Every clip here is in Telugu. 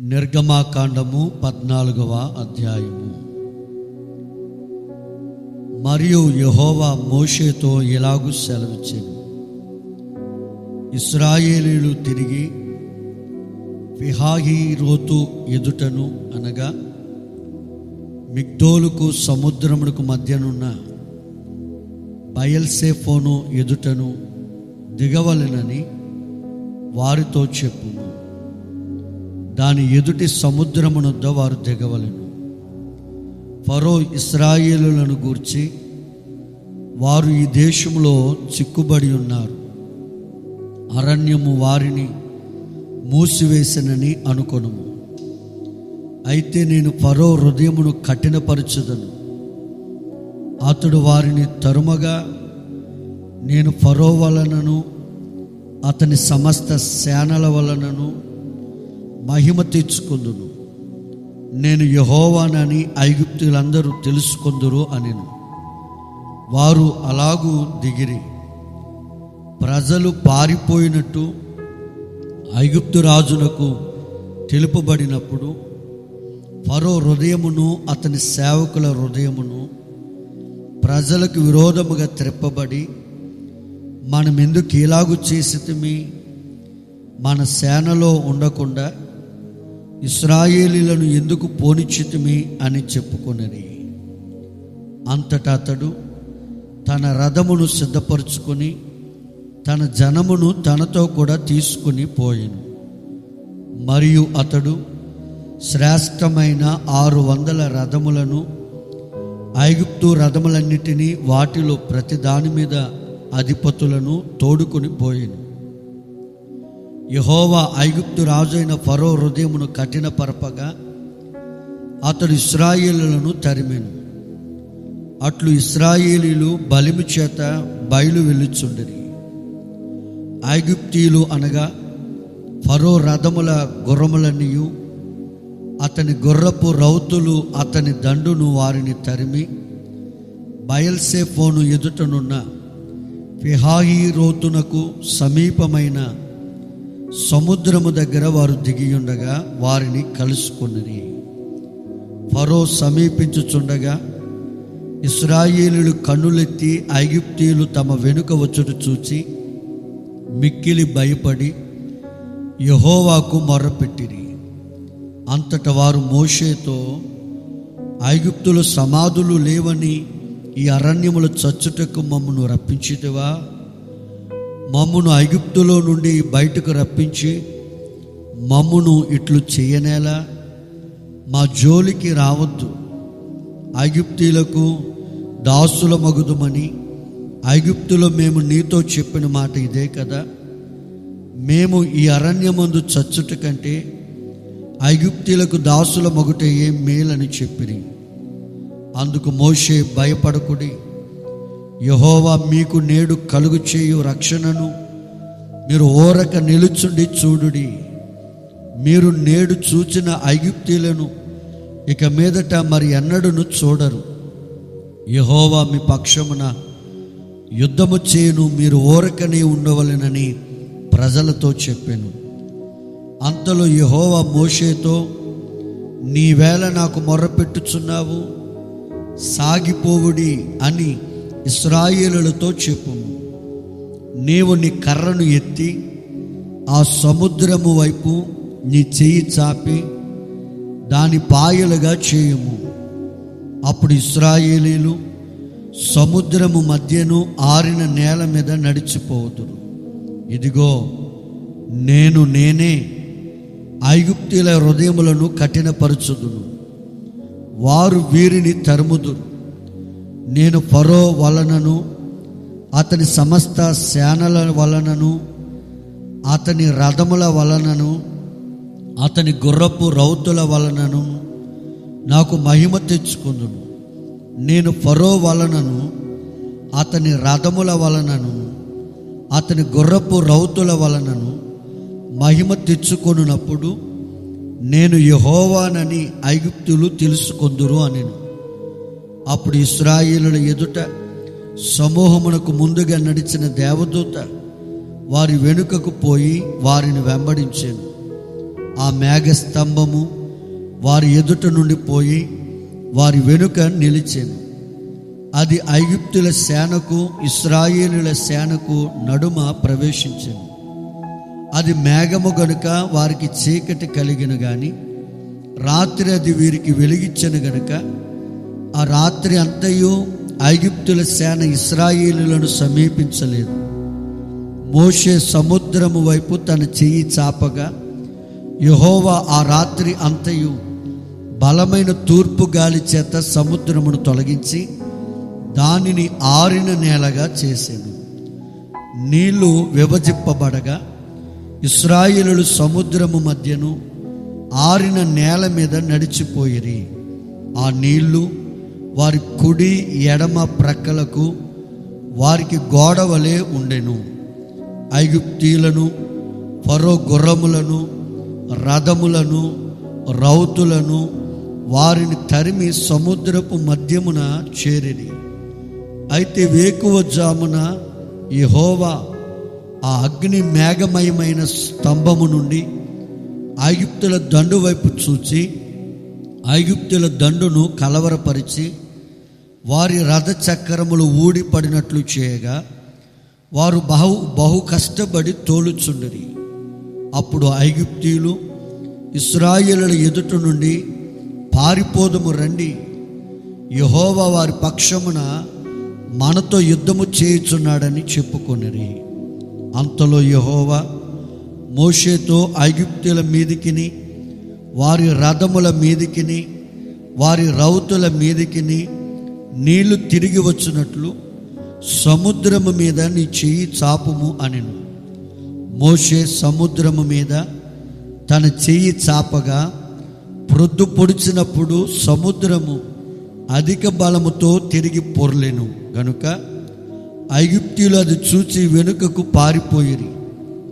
నిర్గమాకాండము పద్నాలుగవ అధ్యాయము. మరియు యహోవా మోషేతో ఇలాగూ సెలవిచ్చాను. ఇస్రాయేలీలు తిరిగి విహాహీ రోతు ఎదుటను అనగా మిగ్దోలుకు సముద్రమునకు మధ్యనున్న బయల్సేఫోను ఎదుటను దిగవలెనని వారితో చెప్పును దాని ఎదుటి సముద్రమునొద్ద వారు దిగవలను. ఫరో ఇస్రాయేలులను గూర్చి వారు ఈ దేశంలో చిక్కుబడి ఉన్నారు. అరణ్యము వారిని మూసివేసనని అనుకొనుము. అయితే నేను ఫరో హృదయమును కఠినపరచుదను. అతడు వారిని తరుమగా నేను ఫరో వలనను అతని సమస్త సేనల వలనను మహిమ తెచ్చుకుందును. నేను యహోవానని ఐగుప్తులందరూ తెలుసుకుందురు అనిను. వారు అలాగూ దిగిరి. ప్రజలు పారిపోయినట్టు ఐగుప్తు రాజునకు తెలుపబడినప్పుడు ఫరో హృదయమును అతని సేవకుల హృదయమును ప్రజలకు విరోధముగా త్రెప్పబడి మనం ఎందుకు ఇలాగు చేసితిమి? మన సేనలో ఉండకుండా ఇస్రాయేలీలను ఎందుకు పోనిచ్చితిమి అని చెప్పుకొనని. అంతటా అతడు తన రథమును సిద్ధపరుచుకొని తన జనమును తనతో కూడా తీసుకుని పోయిను. మరియు అతడు శ్రేష్టమైన ఆరు వందల రథములను ఐగుప్తు రథములన్నిటినీ వాటిలో ప్రతి దాని మీద అధిపతులను తోడుకొని పోయిను. యహోవా ఐగుప్తు రాజైన ఫరో హృదయమును కఠినపరపగా అతడు ఇస్రాయేలులను తరిమెను. అట్లు ఇస్రాయేలీలు బలిమి చేత బయలు వెళ్ళుచుండరి. ఐగుప్తీయులు అనగా ఫరో రథముల గుర్రములన్నీయు అతని గుర్రపు రౌతులు అతని దండును వారిని తరిమి బయల్సేఫోను ఎదుటనున్న ఫిహాయి రోతునకు సమీపమైన సముద్రము దగ్గర వారు దిగియుండగా వారిని కలుసుకున్నది ఫరో సమీపించుచుండగా ఇస్రాయేలీలు కన్నులెత్తి ఐగుప్తీయులు తమ వెనుక వచ్చుట చూచి మిక్కిలి భయపడి యహోవాకు మొర్రపెట్టిరి. అంతట వారు మోషేతో ఐగుప్తులు సమాధులు లేవని ఈ అరణ్యములు చచ్చుటకు మమ్మను రప్పించితివా? మమ్మును ఐగుప్తులో నుండి బయటకు రప్పించి మమ్మును ఇట్లు చేయనేలా? మా జోలికి రావద్దు. ఐగుప్తీలకు దాసుల మగుదుమని ఐగుప్తులో మేము నీతో చెప్పిన మాట ఇదే కదా? మేము ఈ అరణ్యమందు చచ్చుట కంటే ఐగుప్తీలకు దాసుల మగుట ఏం మేలని చెప్పిరి. అందుకు మోషే భయపడకుడి. యహోవా మీకు నేడు కలుగు చేయు రక్షణను. మీరు ఓరక నిలుచుండి చూడుడి. మీరు నేడు చూచిన ఐగుప్తీలను ఇక మీదట మరి ఎన్నడూను చూడరు. యహోవా మీ పక్షమున యుద్ధము చేయను మీరు ఓరకనే ఉండవలెనని ప్రజలతో చెప్పాను. అంతలో యహోవా మోషేతో నీవేళ నాకు మొర్రపెట్టుచున్నావు సాగిపోవుడి అని ఇస్రాయేలులతో చెప్పుము. నీవు నీ కర్రను ఎత్తి ఆ సముద్రము వైపు నీ చెయ్యి చాపి దాని పాయలుగా చేయుము. అప్పుడు ఇస్రాయేలీలు సముద్రము మధ్యను ఆరిన నేల మీద నడిచిపోతురు ఇదిగో నేను నేనే ఐగుప్తుల హృదయములను కఠినపరచుదును. వారు వీరిని తరుముదురు. నేను ఫరో వలనను అతని సమస్త సేనల వలనను అతని రథముల వలనను అతని గుర్రపు రౌతుల వలనను నాకు మహిమ తెచ్చుకుందును. నేను ఫరో వలనను అతని రథముల వలనను అతని గుర్రపు రౌతుల వలనను మహిమ తెచ్చుకొనున్నప్పుడు నేను యహోవానని ఐగుప్తులు తెలుసుకొందురు అనెను. అప్పుడు ఇస్రాయిలుల ఎదుట సమూహమునకు ముందుగా నడిచిన దేవదూత వారి వెనుకకు పోయి వారిని వెంబడించాను. ఆ మేఘస్తంభము వారి ఎదుట నుండి పోయి వారి వెనుక నిలిచాను. అది ఐగుప్తుల సేనకు ఇస్రాయేలుల సేనకు నడుమ ప్రవేశించింది అది మేఘము గనుక వారికి చీకటి కలిగిన గాని రాత్రి అది వీరికి వెలిగించను గనుక ఆ రాత్రి అంతయు ఐగుప్తుల సేన ఇస్రాయేలులను సమీపించలేదు. మోషే సముద్రము వైపు తన చెయ్యి చాపగా యహోవా ఆ రాత్రి అంతయు బలమైన తూర్పు గాలి చేత సముద్రమును తొలగించి దానిని ఆరిన నేలగా చేశాను నీళ్ళు విభజిప్పబడగా ఇస్రాయిలు సముద్రము మధ్యను ఆరిన నేల మీద నడిచిపోయిరి. ఆ నీళ్ళు వారి కుడి ఎడమ ప్రక్కలకు వారికి గోడవలే ఉండెను. ఐగుప్తీయులను ఫరో గుర్రములను రథములను రౌతులను వారిని తరిమి సముద్రపు మధ్యమున చేరిరి. అయితే వేకువ జామున యహోవా ఆ అగ్ని మేఘమయమైన స్తంభము నుండి ఐగుప్తుల దండు వైపు చూచి ఐగుప్తుల దండును కలవరపరిచి వారి రథ చక్రములు ఊడిపడినట్లు చేయగా వారు బహు బహు కష్టపడి తోలుచుండిరి. అప్పుడు ఐగుప్తీయులు ఇస్రాయేలుల ఎదుట నుండి పారిపోదము రండి. యహోవా వారి పక్షమున మనతో యుద్ధము చేయుచున్నాడని చెప్పుకొనిరి. అంతలో యహోవా మోషేతో ఐగుప్తుల మీదికిని వారి రథముల మీదికిని వారి రౌతుల మీదికిని నీళ్ళు తిరిగి వచ్చినట్లు సముద్రము మీద నీ చెయ్యి చాపుము అనెను. మోషే సముద్రము మీద తన చెయ్యి చాపగా ప్రొద్దు పొడిచినప్పుడు సముద్రము అధిక బలముతో తిరిగి పొరలేను. గనుక ఐగుప్తులు అది చూచి వెనుకకు పారిపోయిరి.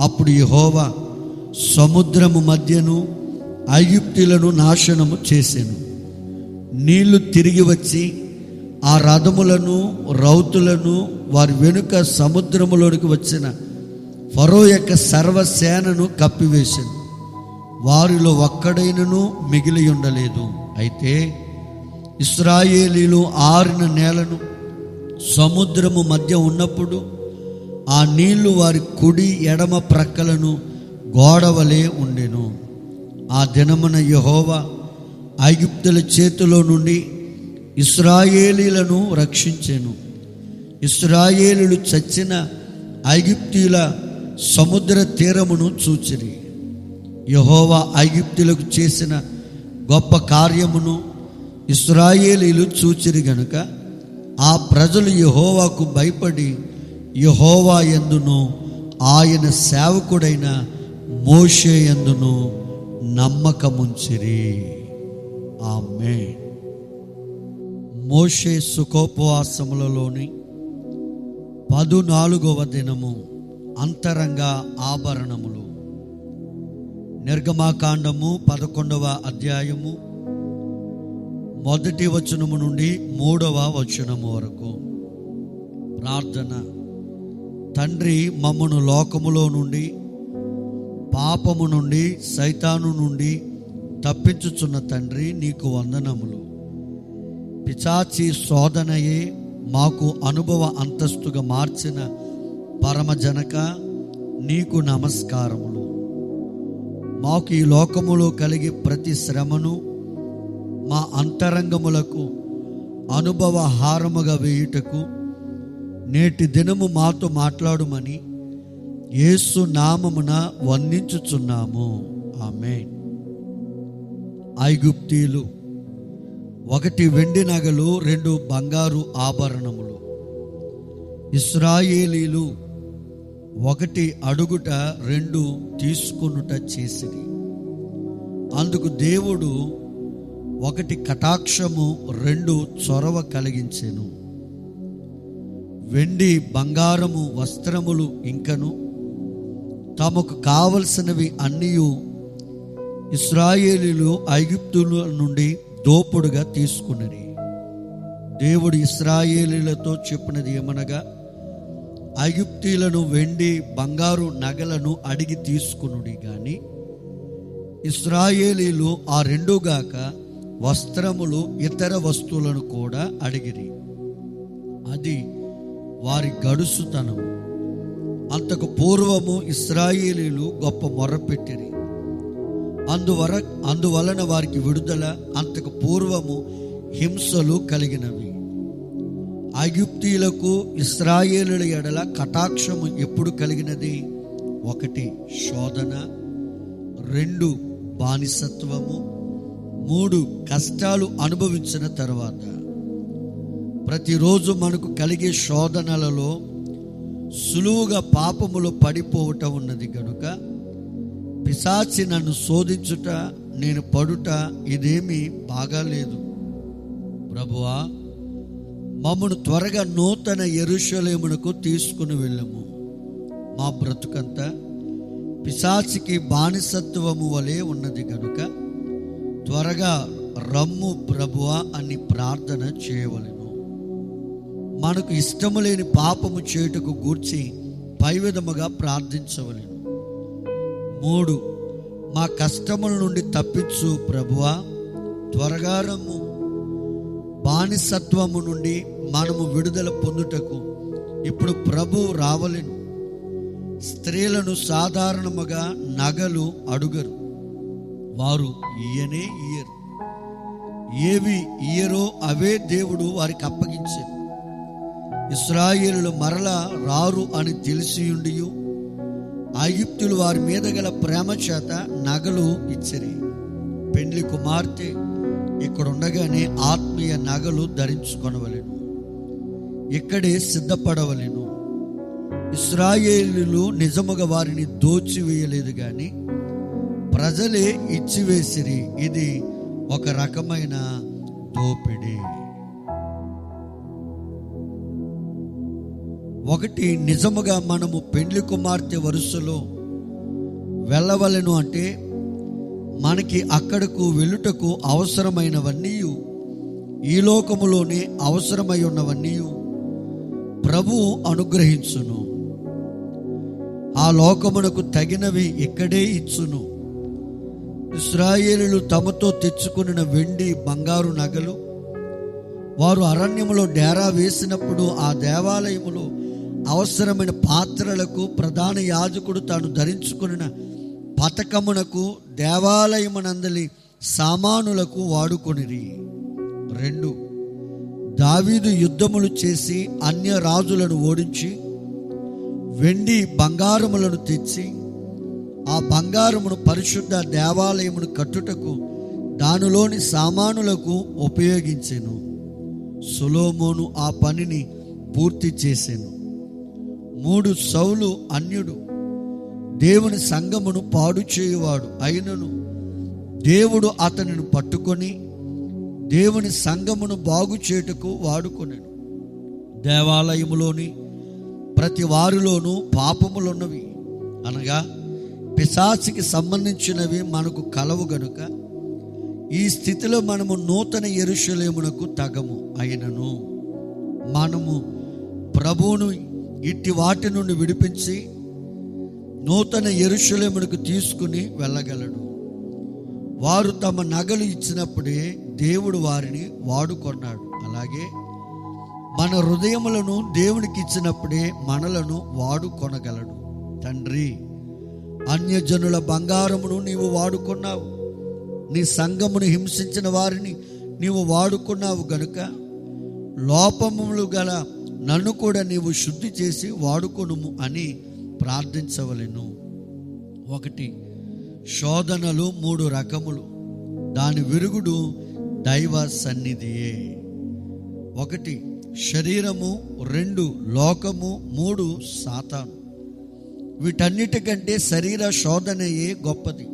అప్పుడు యహోవా సముద్రము మధ్యను ఐగుప్తులను నాశనము చేశాను నీళ్ళు తిరిగి వచ్చి ఆ రథములను రౌతులను వారి వెనుక సముద్రములోనికి వచ్చిన ఫరో యొక్క సర్వసేనను కప్పివేసింది వారిలో ఒక్కడైనను మిగిలి ఉండలేదు. అయితే ఇస్రాయేలీలు ఆరిన నేలను సముద్రము మధ్య ఉన్నప్పుడు ఆ నీళ్ళు వారి కుడి ఎడమ ప్రక్కలను గోడవలే ఉండెను. ఆ దినమున యహోవా ఐగుప్తుల చేతిలో నుండి ఇస్రాయేలీలను రక్షించెను. ఇస్రాయేలులు చచ్చిన ఐగిప్తీల సముద్ర తీరమును చూచిరి. యహోవా ఐగిప్తులకు చేసిన గొప్ప కార్యమును ఇస్రాయేలీలు చూచిరి గనుక ఆ ప్రజలు యహోవాకు భయపడి యహోవా ఎందును ఆయన సేవకుడైన మోషే ఎందును నమ్మకముంచిరి. ఆమె మోషే సుఖోపవాసములలోని పదునాలుగవ దినము అంతరంగ ఆభరణములు. నిర్గమాకాండము పదకొండవ అధ్యాయము మొదటి వచనము నుండి మూడవ వచనము వరకు. ప్రార్థన. తండ్రి మమ్మను లోకములో నుండి పాపము నుండి సైతాను నుండి తప్పించుచున్న తండ్రి నీకు వందనములు. పిచాచి శోధనయే మాకు అనుభవ అంతస్తుగా మార్చిన పరమజనక నీకు నమస్కారములు. మాకు ఈ లోకములో కలిగే ప్రతి శ్రమను మా అంతరంగములకు అనుభవ హారముగా వేయుటకు నేటి దినము మాతో మాట్లాడుమని యేసు నామమున వందించుచున్నాము. ఆమె ఐగుప్తీలు ఒకటి వెండి నగలు రెండు బంగారు ఆభరణములు. ఇస్రాయేలీలు ఒకటి అడుగుట రెండు తీసుకొనుట చేసిరి. అందుకు దేవుడు ఒకటి కటాక్షము రెండు చొరవ కలిగించెను. వెండి బంగారము వస్త్రములు ఇంకను. తమకు కావలసినవి అన్నీ ఇస్రాయేలీలు ఐగుప్తుల నుండి దోపుడుగా తీసుకున్నది. దేవుడు ఇస్రాయేలీలతో చెప్పినది ఏమనగా ఐగుప్తీలను వెండి బంగారు నగలను అడిగి తీసుకునుడి కానీ ఇస్రాయేలీలు ఆ రెండుగాక వస్త్రములు ఇతర వస్తువులను కూడా అడిగిరి. అది వారి గడుసుతనం అంతకు పూర్వము ఇస్రాయేలీలు గొప్ప మొర్రపెట్టిరి అందువర అందువలన వారికి విడుదల అంతకు పూర్వము హింసలు కలిగినవి. ఐగుప్తీయులకు ఇస్రాయేలుల ఎడల కటాక్షము ఎప్పుడు కలిగినది? ఒకటి శోధన రెండు బానిసత్వము మూడు కష్టాలు అనుభవించిన తర్వాత. ప్రతిరోజు మనకు కలిగే శోధనలలో సులువుగా పాపములో పడిపోవటం ఉన్నది కనుక పిశాచి నన్ను శోధించుట నేను పడుట ఇదేమీ బాగాలేదు. ప్రభువా మమ్మను త్వరగా నూతన ఎరుషలేమునకు తీసుకుని వెళ్ళము. మా బ్రతుకంతా పిశాచికి బానిసత్వము వలె ఉన్నది కనుక త్వరగా రమ్ము ప్రభువ అని ప్రార్థన చేయవలెను. మనకు ఇష్టము లేని పాపము చేయుటకు గూర్చి పై విధముగా ప్రార్థించవలెను. మూడు. మా కష్టముల నుండి తప్పించు ప్రభువా. త్వరగా రమ్ము బానిసత్వము నుండి మనము విడుదల పొందుటకు ఇప్పుడు ప్రభు రావలేను. స్త్రీలను సాధారణముగా నగలు అడుగరు. వారు ఈయనే ఇయ్యరు ఏవి ఇయ్యరో అవే దేవుడు వారికి అప్పగించారు ఇస్రాయేలు మరల రారు అని తెలిసియుండియు. ఆయుప్తులు వారి మీద గల ప్రేమ చేత నగలు ఇచ్చిరి. పెండ్లి కుమార్తె ఇక్కడ ఉండగానే ఆత్మీయ నగలు ధరించుకొనవలెను. ఇక్కడే సిద్ధపడవలెను. ఇస్రాయేలులు నిజముగా వారిని దోచివేయలేదు కానీ ప్రజలే ఇచ్చివేసిరి. ఇది ఒక రకమైన దోపిడీ. ఒకటి నిజముగా మనము పెండ్లి కుమార్తె వరుసలో వెళ్ళవలెను అంటే మనకి అక్కడకు వెళ్ళుటకు అవసరమైనవన్నీ ఈ లోకములోనే అవసరమై ఉన్నవన్నీ ప్రభు అనుగ్రహించును. ఆ లోకమునకు తగినవి ఇక్కడే ఇచ్చును. ఇస్రాయేలు తమతో తెచ్చుకున్న వెండి బంగారు నగలు వారు అరణ్యములో డేరా వేసినప్పుడు ఆ దేవాలయములో అవసరమైన పాత్రలకు ప్రధాన యాజకుడు తాను ధరించుకున్న పథకమునకు దేవాలయమునందలి సామానులకు వాడుకొనిరి. రెండు దావీదు యుద్ధములు చేసి అన్య రాజులను ఓడించి వెండి బంగారములను తెచ్చి ఆ బంగారమును పరిశుద్ధ దేవాలయమును కట్టుటకు దానిలోని సామానులకు ఉపయోగించెను. సులోమోను ఆ పనిని పూర్తి చేసాను. మూడు సౌలు అన్యుడు దేవుని సంగమును పాడు చేయువాడు అయినను. దేవుడు అతనిని పట్టుకొని దేవుని సంగమును బాగు చేయుటకు వాడుకొనెను. దేవాలయములోని ప్రతి వారిలోనూ పాపములున్నవి అనగా పిశాచికి సంబంధించినవి మనకు కలవు గనుక ఈ స్థితిలో మనము నూతన ఎరుషలేమునకు తగము అయినను. మనము ప్రభువును ఇట్టి వాటి నుండి విడిపించి నూతన ఎరుషలేమునకు తీసుకుని వెళ్ళగలడు వారు తమ నగలు ఇచ్చినప్పుడే దేవుడు వారిని వాడుకొన్నాడు. అలాగే మన హృదయములను దేవునికి ఇచ్చినప్పుడే మనలను వాడుకొనగలడు. తండ్రి అన్యజనుల బంగారమును నీవు వాడుకున్నావు. నీ సంఘమును హింసించిన వారిని నీవు వాడుకున్నావు గనుక లోపములు గల నన్ను కూడా నీవు శుద్ధి చేసి వాడుకొనుము అని ప్రార్థించవలెను. ఒకటి శోధనలు మూడు రకములు. దాని విరుగుడు దైవ సన్నిధియే. ఒకటి శరీరము రెండు లోకము మూడు సాతాను. వీటన్నిటికంటే శరీర శోధనయే గొప్పది.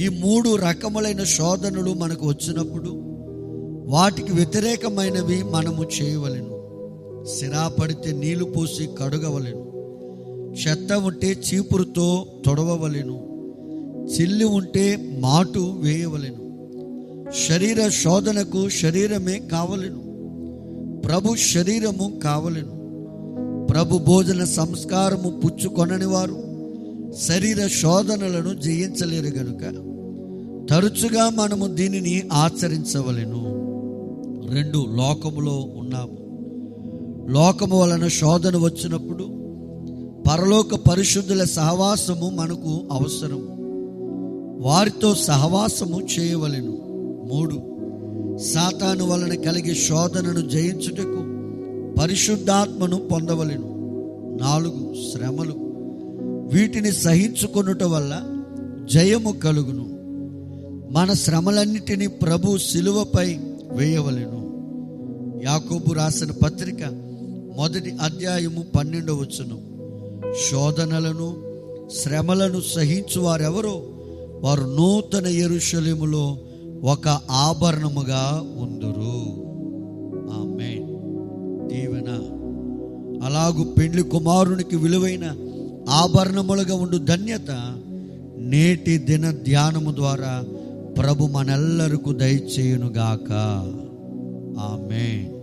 ఈ మూడు రకములైన శోధనలు మనకు వచ్చినప్పుడు వాటికి వ్యతిరేకమైనవి మనము చేయవలెను. సిరాపడితే నీళ్ళు పోసి కడుగవలెను. చెత్త ఉంటే చీపురుతో తొడవవలెను. చిల్లి ఉంటే మాటు వేయవలెను. శరీర శోధనకు శరీరమే కావలెను. ప్రభు శరీరము కావలెను. ప్రభు భోజన సంస్కారము పుచ్చుకొనని వారు శరీర శోధనలను జయించలేరు గనుక. తరచుగా మనము దీనిని ఆచరించవలెను. రెండు లోకములో ఉన్నాము. లోకము వలన శోధన వచ్చినప్పుడు పరలోక పరిశుద్ధుల సహవాసము మనకు అవసరం వారితో సహవాసము చేయవలెను. మూడు సాతాను వలన కలిగే శోధనను జయించుటకు పరిశుద్ధాత్మను పొందవలెను. నాలుగు శ్రమలు వీటిని సహించుకొనుట వల్ల జయము కలుగును. మన శ్రమలన్నిటినీ ప్రభు శిలువపై వేయవలెను. యాకోబు రాసిన పత్రిక మొదటి అధ్యాయము పన్నెండవచ్చును శోధనలను శ్రమలను సహించు వారెవరో వారు నూతన ఎరుషలేములో ఒక ఆభరణముగా ఉందురు. ఆమె దీవెన. అలాగు పెండ్లి కుమారునికి విలువైన ఆభరణములుగా ఉండు ధన్యత నేటి దిన ధ్యానము ద్వారా ప్రభు మనెల్లరకు దయచేయునుగాక. ఆమెన్.